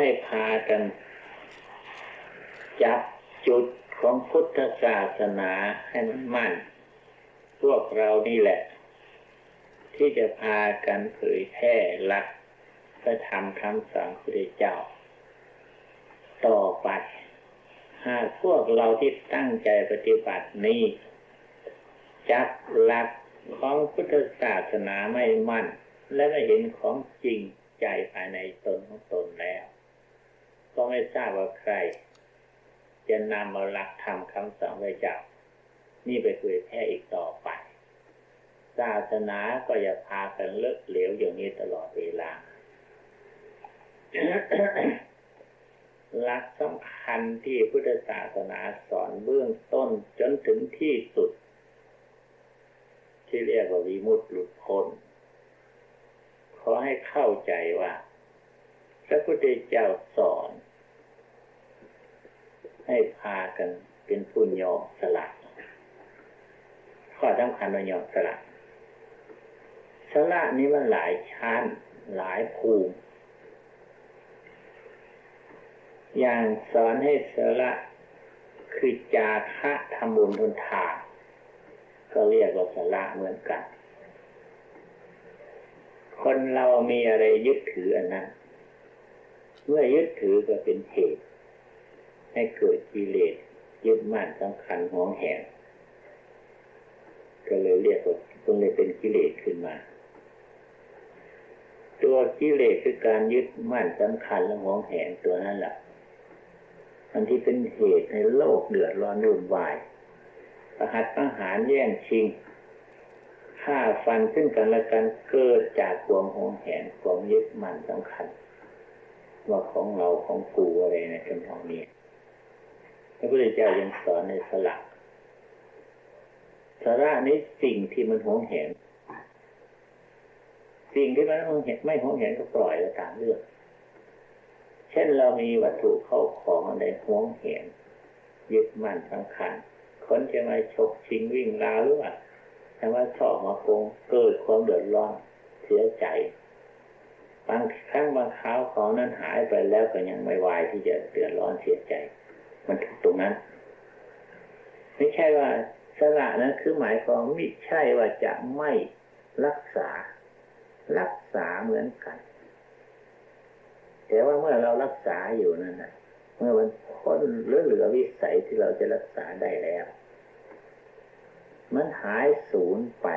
ให้พากันจับจุดของพุทธศาสนาให้มันมั่น พวกเรานี่แหละ ที่จะพากันเผยแพร่หลักพระธรรมคำสั่งพระเจ้า ต่อไป หากพวกเราที่ตั้งใจปฏิบัตินี้ จับหลักของพุทธศาสนาไม่มั่น และไม่เห็นของจริงใจภายในตนของตนแล้ว ก็ไม่ทราบว่าใคร จะนำเอาหลักธรรมคำสอนพระเจ้านี่ไปเผยแพร่อีกต่อไป ศาสนาก็อย่าพากันเลิกเหลวอย่างนี้ตลอดเวลาหลักสำคัญที่พุทธศาสนาสอนเบื้องต้นจนถึงที่สุด ที่เรียกว่าวิมุตติหลุดพ้นขอให้เข้าใจว่า พระพุทธเจ้าสอน ให้พากันเป็นผู้ยอมสละข้อสำคัญว่ายอมสละสละนี้มันหลายชั้นหลายภูมิ อย่างสอนให้สละคือจาคะทำบุญทุนทานก็เรียกว่าสละเหมือนกัน คนเรามีอะไรยึดถืออันนั้น เมื่อยึดถือก็เป็นเหตุ ให้เกิดกิเลสยึดมั่นสำคัญหวงแหนก็เลยเรียกว่าก็เลยเป็นกิเลสขึ้นมา ตัวกิเลสคือการยึดมั่นสำคัญและหวงแหนตัวนั้นแหละอันที่เป็นเหตุให้โลกเดือดร้อนวุ่นวายประหัตประหารแย่งชิงฆ่าฟันซึ่งกันและกันเกิดจากความหวงแหนความยึดมั่นสำคัญ ว่าของเราของกูอะไรในคำนองนี้พระพุทธเจ้ายังสอนในสลักสาระนี้สิ่งที่มันหงแหนสิ่งที่มันหงเห็นไม่หงแหนก็ปล่อยแล้วตามเรื่อง เช่นเรามีวัตถุเข้าของอะไรห่วงเห็นยึดมั่นสำคัญคนจะมาฉกชิงวิ่งราวหรือว่าแต่ว่าชอบมาคงเกิดความเดือดร้อนเสียใจ บางครั้งบางคราวของนั้นหายไปแล้วก็ยังไม่วายที่จะเดือดร้อนเสียใจ มันถูกตรงนั้น ไม่ใช่ว่าสละนะคือหมายความไม่ใช่ว่าจะไม่รักษา รักษาเหมือนกัน แต่ว่าเมื่อเรารักษาอยู่นั่นนะเมื่อมันพ้นเหลือเหลือวิสัยที่เราจะรักษาได้แล้ว มันหายสูญไป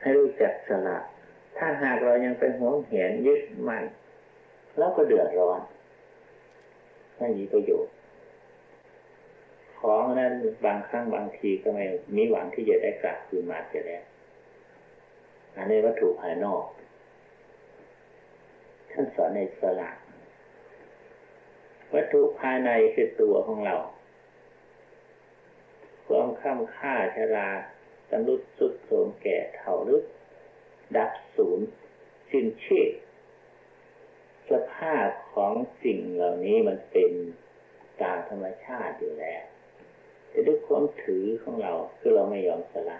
ให้รู้จักสละ ถ้าหากเรายังเป็นห่วงเหียนยึดมั่นแล้วก็เดือดร้อนไม่มีประโยชน์ของนั้นบางครั้งบางทีก็ไม่มีหวังที่จะได้กลับคืนมาเสียแล้วอันนี้วัตถุภายนอกท่านสอนในสละวัตถุภายในคือตัวของเราความข้ามค่าชราสำรุดสุดโสมแก่เท่าลึก ดับศูนย์สิ้นชีพสภาพของสิ่งเหล่านี้มันเป็นตามธรรมชาติอยู่แล้ว แต่ด้วยความถือของเราคือเราไม่ยอมสละ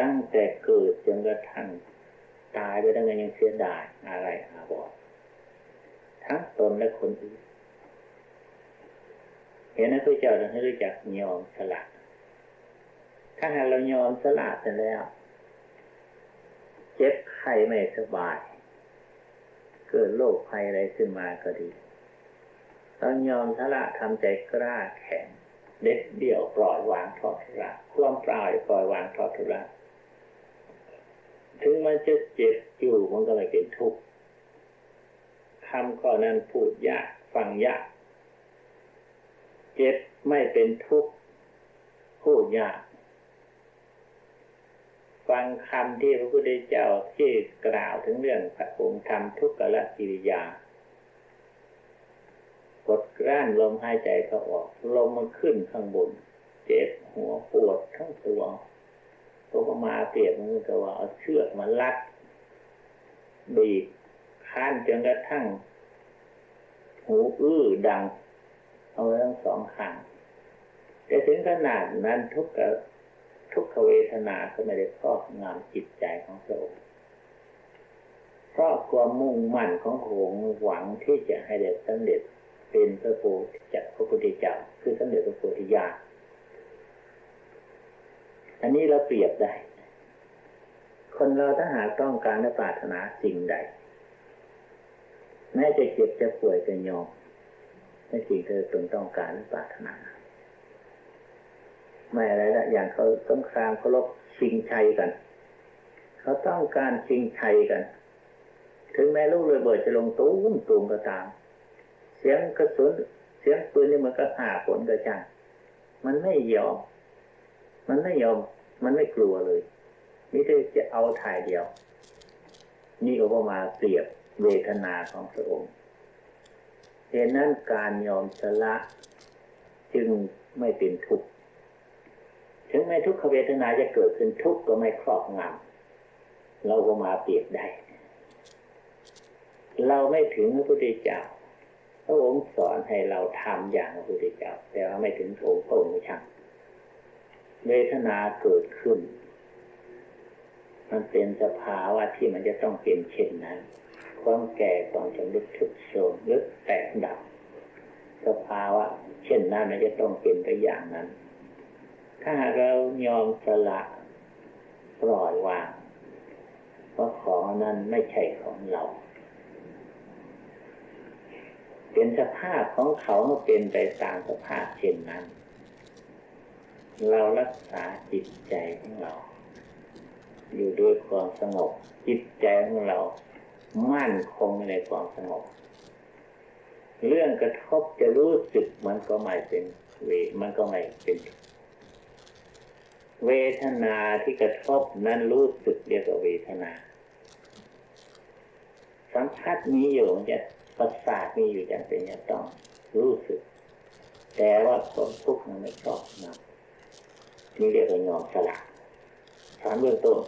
ตั้งแต่เกิดจนกระทั่งตายไปแล้วยังเสียดายอะไรอาบอกทั้งตนและคนอื่นเห็นนั้นพระเจ้าจะให้รู้จักยอมสละถ้าหากเรายอมสละเสร็จแล้ว จ็บไข้ไม่สบาย เกิดโรคภัยอะไรขึ้นมาก็ดีเรายอมสละทำใจกล้าแข็งเด็ดเดี่ยวปล่อยวางทอดทุระความปล่อยปล่อยวางทอดทุระถึงมันจะเจ็บอยู่มันก็ไม่เป็นทุกข์คำข้อนั้นพูดยากฟังยาก เจ็บไม่เป็นทุกข์พูดยาก ฟังคำที่พระพุทธเจ้าที่กล่าวถึงเรื่องพระองค์ทำทุกขละกิริยากดกลั้นลมหายใจเขาออก ลมมันขึ้นข้างบน เจ็บหัวปวดทั้งตัวตัวมาเปรียบมันก็ว่าเอาเชือกมาลัดบีบค้านจนกระทั่ง หูอื้อดัง เอาไว้ทั้งสองข้างแต่ถึงขนาดนั้นทุกข ทุกขเวทนาก็ไม่ได้ครอบงำจิตใจของพระองค์เพราะความมุ่งมั่นของโหงหวังที่จะให้เด็สำเร็จเป็นพระโพธิจักพระพุทธเจ้าคือสำเร็จพระโพธิญาณอันนี้เราเปรียบได้ คนเราถ้าหากต้องการและปรารถนาสิ่งใด แม้จะเจ็บจะป่วยจะยอมในสิ่งที่ตนต้องการและปรารถนา ไม่อะไรละอย่างเขาสงครามเขาลบชิงชัยกัน เขาต้องการชิงชัยกัน ถึงแม้ลูกเรือเบิดจะลงตุ้มตูมก็ตาม เสียงกระสุนเสียงปืนนี่มันก็หาผลกระจังมันไม่ยอม มันไม่ยอม มันไม่กลัวเลยนี่จะเอาถ่ายเดียว นี่ก็มาเปรียบเวทนาของพระองค์เหตุนั้นการยอมสละจึงไม่เป็นทุกข์ ถึงแม้ทุกขเวทนาจะเกิดขึ้นทุกก็ไม่ครอบงำเราก็มาเปรียบได้ เราไม่ถึงพระพุทธเจ้าพระองค์สอนให้เราทำอย่างพระพุทธเจ้าแต่ว่าไม่ถึงโถงพระองค์ช่างเวทนาเกิดขึ้น มันเป็นสภาวะที่มันจะต้องเป็นเช่นนั้น ความแก่ความชำรุดทุดโทรมลึกแตกดับ สภาวะเช่นนั้นมันจะต้องเป็นไปอย่างนั้น ถ้าเรายอมสละปล่อยวางเพราะของนั้นไม่ใช่ของเรา เป็นสภาพของเขาเป็นไปตามสภาพเช่นนั้น เรารักษาจิตใจของเรา อยู่ด้วยความสงบ จิตใจของเรา มั่นคงในความสงบ เรื่องกระทบจะรู้สึกมันก็ไม่เป็นเวมันก็ไม่เป็น เวทนาที่กระทบนั้นรู้สึกเรียกว่าเวทนา สัมผัสมีอยู่จะประสาทมีอยู่จำเป็นจะต้องรู้สึก แต่ว่าความทุกข์มันไม่ครอบงำนี่เรียกว่ายอมสละถามเบื้องต้น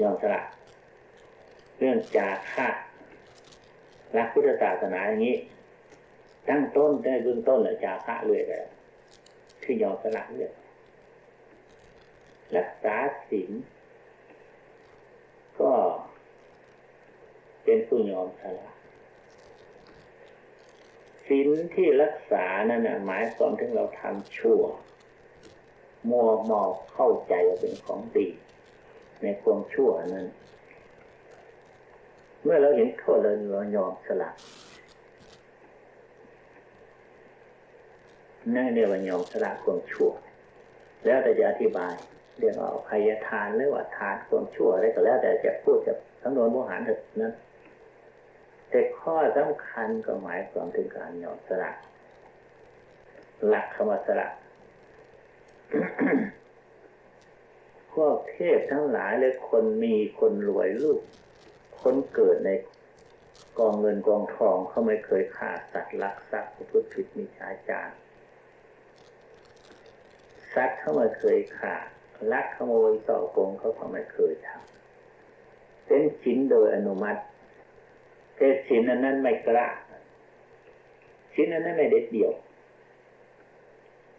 ยอมสละเรื่องจาค่ารักพุทธศาสนาอย่างนี้ ตั้งต้นได้เบื้องต้นเลยจาค่าเรื่อยเลยคือยอมสละเรื่อย รักษาศีลก็เป็นผู้ยอมสละศีลที่รักษานั่นนะหมายความถึงเราทำชั่ว มัวเมาเข้าใจว่าเป็นของดี ในความชั่วนั้น เมื่อเราเห็นโทษเราเรายอมสละนั่นเรียกว่ายอมสละความชั่ว แล้วแต่จะอธิบาย เรียกว่าพยทานหรือว่าทานความชั่วอะไรก็แล้วแต่จะพูดจะทั้งนวนโมหารเถอะนั้นแต่ข้อสำคัญก็หมายความถึงการยอมสละหลักคำว่าสละพวกเทพทั้งหลายเลยคนมีคนรวยลูกคนเกิดในกองเงินกองทองเขาไม่เคยฆ่าสัตว์ลักทรัพย์พุทธผิดมีชาจารสัตว์เขาไม่เคยฆ่า ลักขโมยส่อโกงเขาก็ไม่เคยทำเป็นชิ้นโดยอนุมัติแต่ชิ้นนั้นไม่กล้าชิ้นนั้นไม่เด็ดเดี่ยว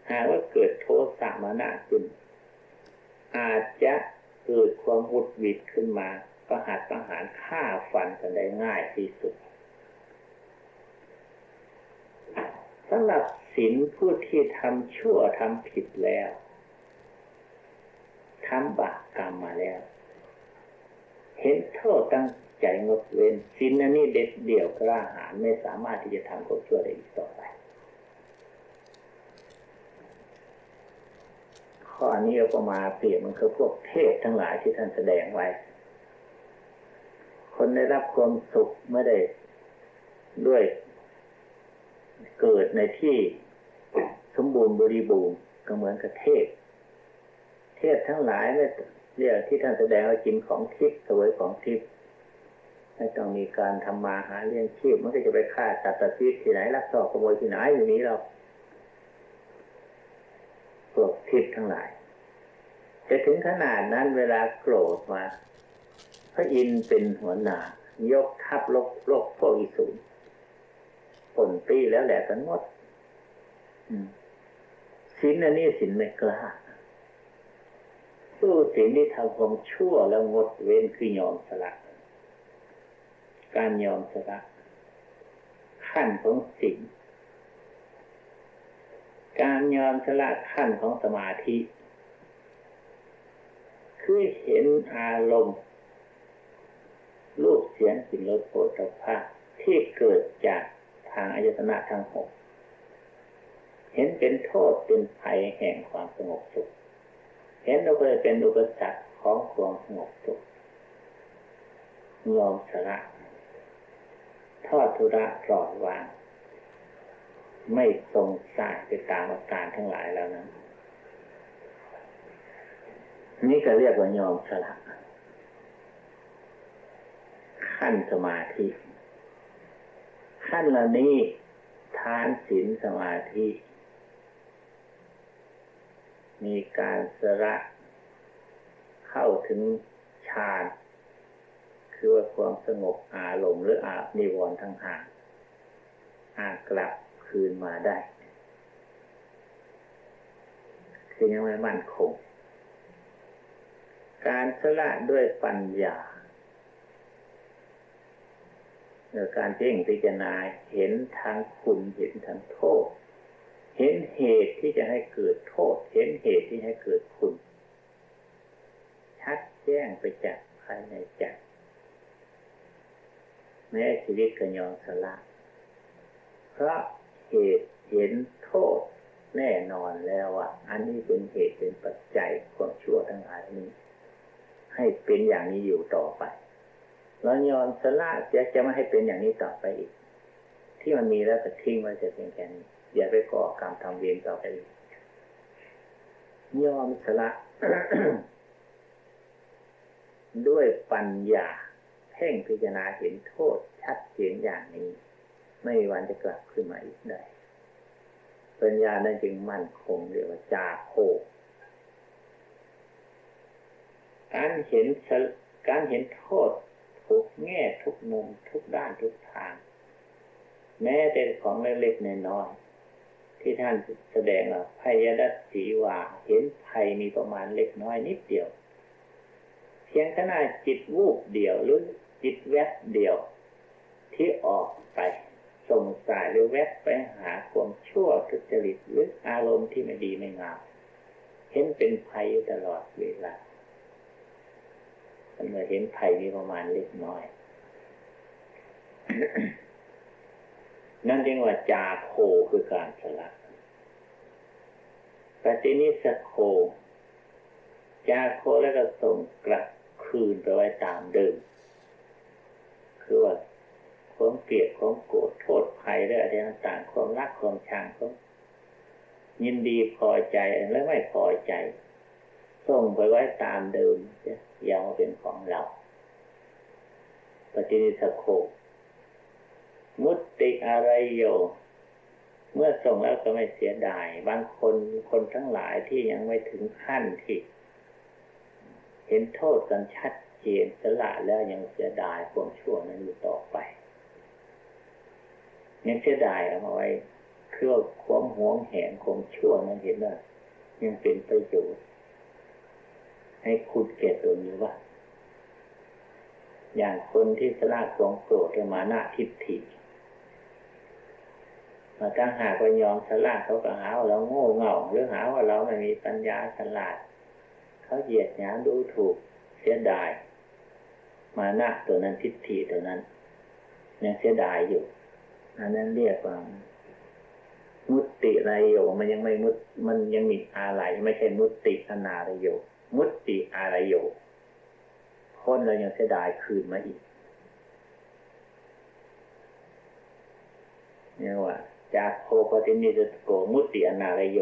หากว่าเกิดโทสะมานะขึ้น อาจจะเกิดความหุดหวิดขึ้นมาประหัตประหารฆ่าฟันกันได้ง่ายที่สุดสำหรับศีลผู้ที่ทำชั่วทำผิดแล้ว ทำบาปกรรมมาแล้ว เห็นโทษตั้งใจงดเว้นศีลนันนี่เด็ดเดี่ยวกล้าหาญไม่สามารถที่จะทำความชั่วได้อีกต่อไป ข้อนี้ก็มาเปรียบมันคือพวกเทพทั้งหลายที่ท่านแสดงไว้ คนได้รับความสุขไม่ได้ด้วยเกิดในที่สมบูรณ์บริบูรณ์ก็เหมือนกับเทพ เทพทั้งหลายเนี่ยเรียกที่ท่านแสดงว่ากินของทิพย์สวยของทิพย์ไม่ต้องมีการทำมาหาเลี้ยงชีพมันก็จะไปฆ่าสัดตว์ชีวิตที่ไหนรักษาขโมยที่ไหนอยู่นี้เราพวกทิพย์ทั้งหลายจะถึงขนาดนั้นเวลาโกรธมา พระอินทร์เป็นหัวหน้ายกทัพลบโลกพวกอิสุนผลปีแล้วแหละกันหมดสินอันนี้สินไม่กล้า สู้สินที่ทำความชั่วแล้วงดเว้นคือยอมสละ การยอมสละ ขั้นของสิ่งการยอมสละขั้นของสมาธิ คือเห็นอารมณ์รูปเสียงกลิ่นรสโผฏฐัพพะที่เกิดจากทางอายตนะทั้งหกเห็นเป็นโทษเป็นภัยแห่งความสงบสุข เห็นเราเคยเป็นอุปสรรคของความสงบสุขยอมสละทอดทุระปล่อยวาง ไม่ทรงสายไปตามอาการทั้งหลายแล้วนั้นนี่ก็เรียกว่ายอมสละขั้นสมาธิ ขั้นล่านี้ทานศีลสมาธิ มีการสละเข้าถึงฌานคือว่าความสงบอารมณ์หรืออานิวรณ์ทั้งห่างอากลับคืนมาได้คือยังไม่มั่นคง การสละด้วยปัญญาการเพ่งพิจารณาเห็นทางคุณเห็นทางโทษ เห็นเหตุที่จะให้เกิดโทษ เห็นเหตุที่ให้เกิดคุณ ชัดแจ้งไปจากภายในใจแม้ชีวิตก็ยอมสละ เพราะเหตุเห็นโทษแน่นอนแล้วว่าอันนี้เป็นเหตุเป็นปัจจัยความชั่วทั้งหลายนี้ ให้เป็นอย่างนี้อยู่ต่อไปเรายอมสละจะจะไม่ให้เป็นอย่างนี้ต่อไปอีก ที่มันมีแล้วก็ทิ้งไว้จะเป็นแค่นี้อย่าไปก่อกรรมทำเวรต่อไปอีก ยอมสละ ด้วยปัญญาเพ่งพิจารณาเห็นโทษชัดเจนอย่างนี้ ไม่มีวันจะกลับขึ้นมาอีกได้ปัญญานั้นจึงมั่นคงเรียกว่าจาโคการเห็นการเห็นโทษทุกแง่ทุกมุมทุกด้านทุกทาง แม้แต่ของเล็กๆน้อยๆ ที่ท่านแสดงว่าพยดัตสีว่าเห็นภัยมีประมาณเล็กน้อยนิดเดียว เพียงขนาจิตวูบเดียวหรือจิตแวบเดียว ที่ออกไปส่งสายหรือแวบไปหาความชั่วทุจริตหรืออารมณ์ที่ไม่ดีไม่งามเห็นเป็นภัยตลอดเวลาเมื่อเห็นภัยมีประมาณเล็กน้อย นั่นเรียกว่าจาโคคือการสละปฏินิสโค จาโคแล้วก็ส่งกลับคืนไปไว้ตามเดิม คือว่าความเกลียดความโกรธโทษภัยและอะไรต่างๆความรักความชังความยินดีพอใจและไม่พอใจ ส่งไปไว้ตามเดิมยังเป็นของเรา ปฏินิสโค มุตติอะไรโยเมื่อส่งแล้วก็ไม่เสียดาย บางคนคนทั้งหลายที่ยังไม่ถึงขั้นที่เห็นโทษกันชัดเจนสละแล้วยังเสียดายความชั่วนั้นอยู่ต่อไป ยังเสียดายเอาไว้เพื่อความหวงแหนความชั่วนั้นเห็นว่ายังเป็นประโยชน์ให้คุณเก่ตัวนี้ว่า อย่างคนที่สละความโกรธมานะทิฏฐิ มาตั้งหากว่ายอมสละเขาก็หาว่าเราโง่เง่าหรือหาว่าเราไม่มีปัญญาฉลาด เขาเหยียดหยามดูถูกเสียดาย มานะตัวนั้นทิฏฐิตัวนั้นยังเสียดายอยู่อันนั้นเรียกว่ามุตติไรโยมันยังไม่มุตมันยังมีอะไรไม่ใช่มุตติอนาไรโยมุตติอะไรโยคนเรายังเสียดายคืนมาอีกเนี่ยว่า จากโคปตินิสโกมุติอนารโย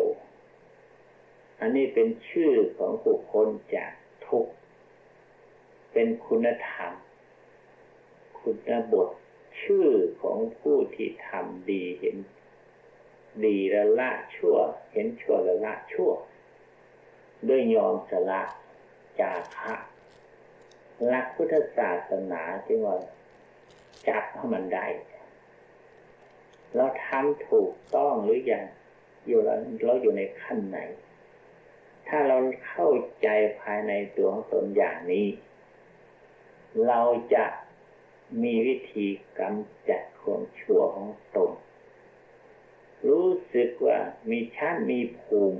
อันนี้เป็นชื่อของบุคคลจากทุก เป็นคุณธรรม คุณบทชื่อของผู้ที่ทำดีเห็น ดีละละชั่ว เห็นชั่วละละชั่ว ด้วยยอมสละจาคะรักพุทธศาสนาที่ว่าจับให้มันได้ เราทำถูกต้องหรือยังอยู่แล้วเราอยู่ในขั้นไหน ถ้าเราเข้าใจภายในตัวของตนอย่างนี้ เราจะมีวิธีกำจัดความชั่วของตน รู้สึกว่ามีชั้นมีภูมิ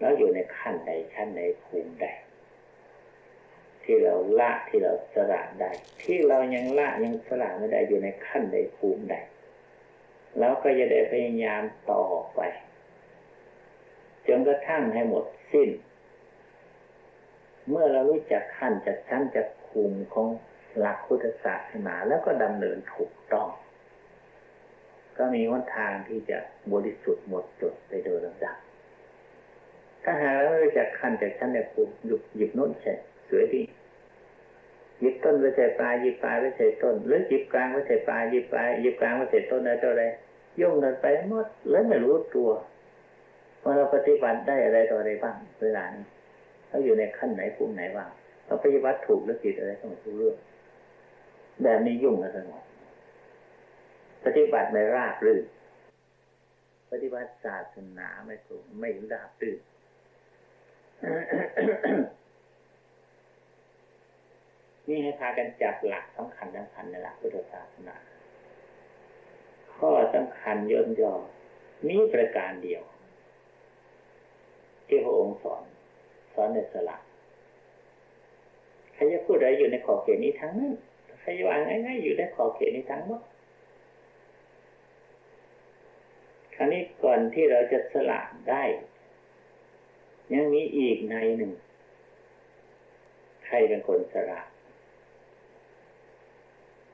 แล้วอยู่ในขั้นใดชั้นใดภูมิใด ที่เราละที่เราสละได้ ที่เรายังละยังสละไม่ได้อยู่ในขั้นใดภูมิใด แล้วก็จะได้พยายามต่อไป จนกระทั่งให้หมดสิ้น เมื่อเรารู้จักขั้นจากชั้นจากภูมิของหลักพุทธศาสนาแล้วก็ดำเนินถูกต้อง ก็มีวันทางที่จะบริสุทธิ์หมดจดไปโดยลำดับถ้าหากเรารู้จักขั้นจากชั้นจากภูมิหยิบหยิบโน้นใช่สวยดีหยิบต้นไปใส่ปลายหยิบปลายไปใส่ต้น หรือหยิบกลางไปใส่ปลายหยิบปลายหยิบกลางไปใส่ต้นอะไรต่ออะไร ยุ่งกันไปหมดแล้วไม่รู้ตัวว่าเราปฏิบัติได้อะไรต่ออะไรบ้างเวลานี้เราอยู่ในขั้นไหนภูมิไหนบ้างเราปฏิบัติถูกหรือผิดอะไรก็ไม่รู้เรื่องแบบนี้ยุ่งกันทั้งหมดปฏิบัติไม่ราบรื่นปฏิบัติศาสนาไม่ถูกไม่ราบรื่นนี่ให้พากันจับหลักสำคัญสำคัญในหลักพุทธศาสนา ข้อสำคัญย่นย่อมีประการเดียว ที่พระองค์สอน สอนในสลักใครจะพูดอะไรอยู่ในขอบเขตนี้ทั้งนั้นใครจะวางง่ายๆอยู่ในขอบเขตนี้ทั้งหมดคราวนี้ก่อนที่เราจะสละได้ ยังมีอีกในหนึ่ง ใครเป็นคนสละ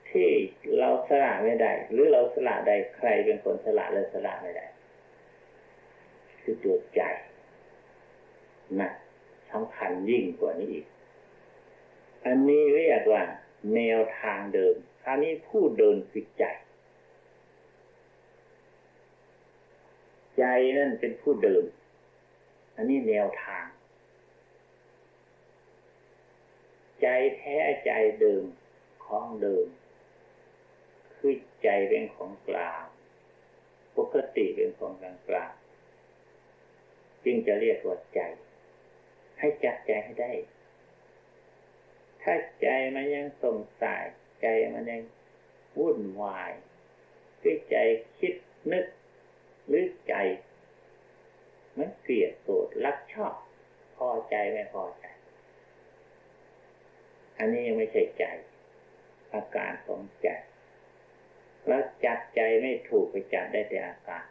ที่ สละไม่ได้ หรือเราสละได้ใครเป็นคนสละและสละไม่ได้ คือตัวใจนะสำคัญยิ่งกว่านี้อีก อันนี้เรียกว่า แนวทางเดิมคราวนี้ผู้เดินคือใจ ใจนั่นเป็นผู้เดิมอันนี้แนวทาง ใจแท้ใจเดิมของเดิม ใจเป็นของกลางปกติเป็นของกลางกลางจึงจะเรียกว่าใจ ให้จับใจให้ได้ ถ้าใจมันยังสงสัยใจมันยังวุ่นวายด้วยใจคิดนึกหรือใจมันเกลียดโกรธรักชอบ พอใจไม่พอใจ อันนี้ยังไม่ใช่ใจ อาการของใจ แล้วจับใจไม่ถูกไปจับได้แต่อาการ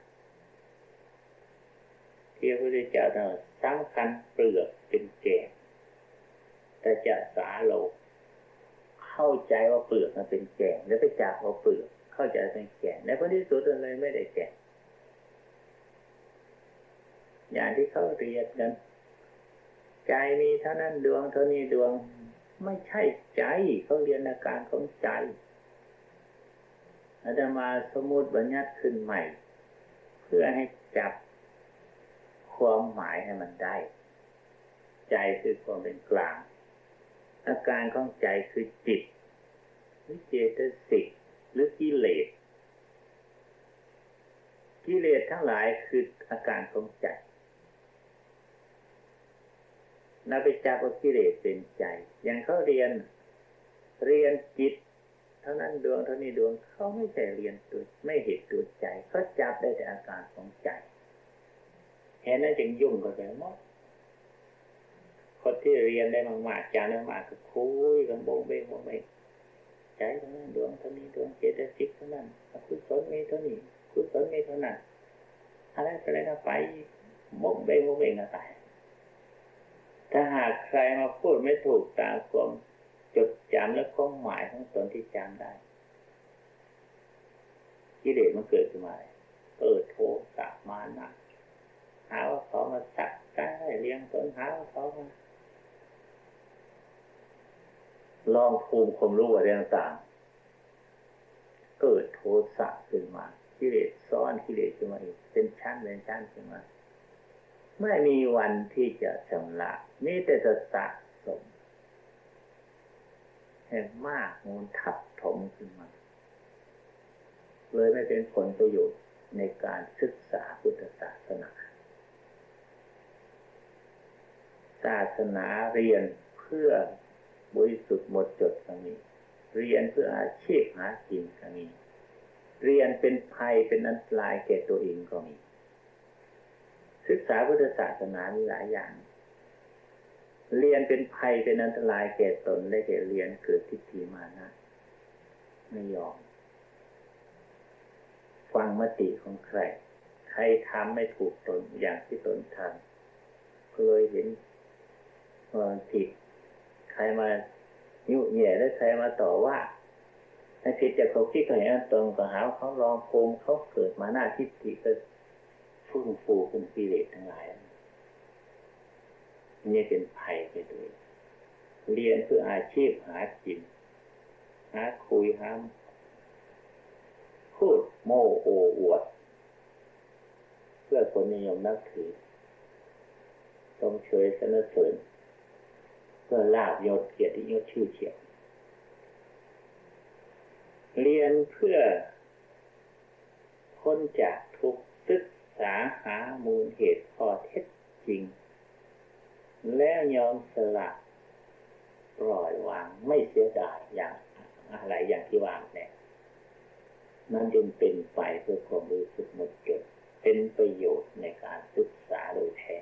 ที่พระพุทธเจ้าท่านสำคัญเปลือกเป็นแก่แต่จะสาโลกเข้าใจว่าเปลือกมันเป็นแก่แล้วไปจับเอาเปลือก เข้าใจเป็นแก่ในพระที่สุดเลยไม่ได้แก่อย่างที่เขาเรียนกันใจมีเท่านั้นดวงเท่านี้ดวง ไม่ใช่ใจเขาเรียนอาการของใจ อาจจะมาสมมติบัญญัติขึ้นใหม่ เพื่อให้จับความหมายให้มันได้ ใจคือความเป็นกลาง อาการของใจคือจิตหรือเจตสิกหรือกิเลสกิเลสทั้งหลายคืออาการของใจนับไปจับว่ากิเลสเป็นใจ อย่างเขาเรียน เรียนจิต เท่านั้นดวงเท่านี้ดวงเขาไม่ใช่เรียนตัวไม่เห็นตัวใจเขาจับได้แต่อาการของใจแค่นั้นจึงยุ่งกันไปหมดคนที่เรียนได้มากๆจานมากก็คุยกันโบงเบงโบงเบงใจเท่านั้นดวงเท่านี้ดวงเจตสิกเท่านั้นคุณสนมีเท่านี้คุณสนมีเท่านั้นอะไรอะไรก็ไปโบงเบงโบงเบงกันไปถ้าหากใครมาพูดไม่ถูกตามความ จดจำและความหมายของตนที่จำได้กิเลสมันเกิดขึ้นมาเปิดโทสะมานะหาว่าเขามาสักได้เลี้ยงตนหาว่าเขามาลองภูมิความรู้อะไรต่างๆเกิดโทสะขึ้นมากิเลสซ้อนกิเลสขึ้นมาอีกเป็นชั้นเป็นชั้นขึ้นมาไม่มีวันที่จะชำระนี่แต่จะสะสม แห่งมากมูลทับถมขึ้นมา เลยไม่เป็นผลประโยชน์ในการศึกษาพุทธศาสนา ศาสนาเรียนเพื่อบริสุทธิ์หมดจดตรงนี้เรียนเพื่อาชีพหากินก็มีเรียนเป็นภัยเป็นอันตรายแก่ตัวเองก็มี ศึกษาพุทธศาสนามีหลายอย่าง เรียนเป็นภัยเป็นอันตรายแก่ตนได้แก่เรียนเกิดทิฏฐิมานะ ไม่ยอมฟังมติของใคร ใครทำไม่ถูกตนอย่างที่ตนทำเคยเห็นความผิดใครมายุ่แย่แล้ใครมาต่อว่าถ้าผิดจากเขาคิดเขาเห็นตรงก็หาเขาลองโกงเขาเกิดมาหน้าทิฏฐิก็ฟุ้งฟูเป็นกิเลสทั้งหลาย นี่เป็นภัยไปด้วยเรียนเพื่ออาชีพหากิน หาคุยหาพูดโมโออวด เพื่อคนนิยมนับถือต้องเชยสนเสริญเพื่อลาบยศเกียรติยศชื่อเสียงเรียนเพื่อพ้นจากทุกข์ศึกษาหามูลเหตุข้อเท็จจริง แล้วยอมสละปล่อยวางไม่เสียดายอย่างอะไรอย่างที่วางเนี่ยมันจึงเป็นไปเพื่อความรู้สึกหมดจดเป็นประโยชน์ในการศึกษาโดยแท้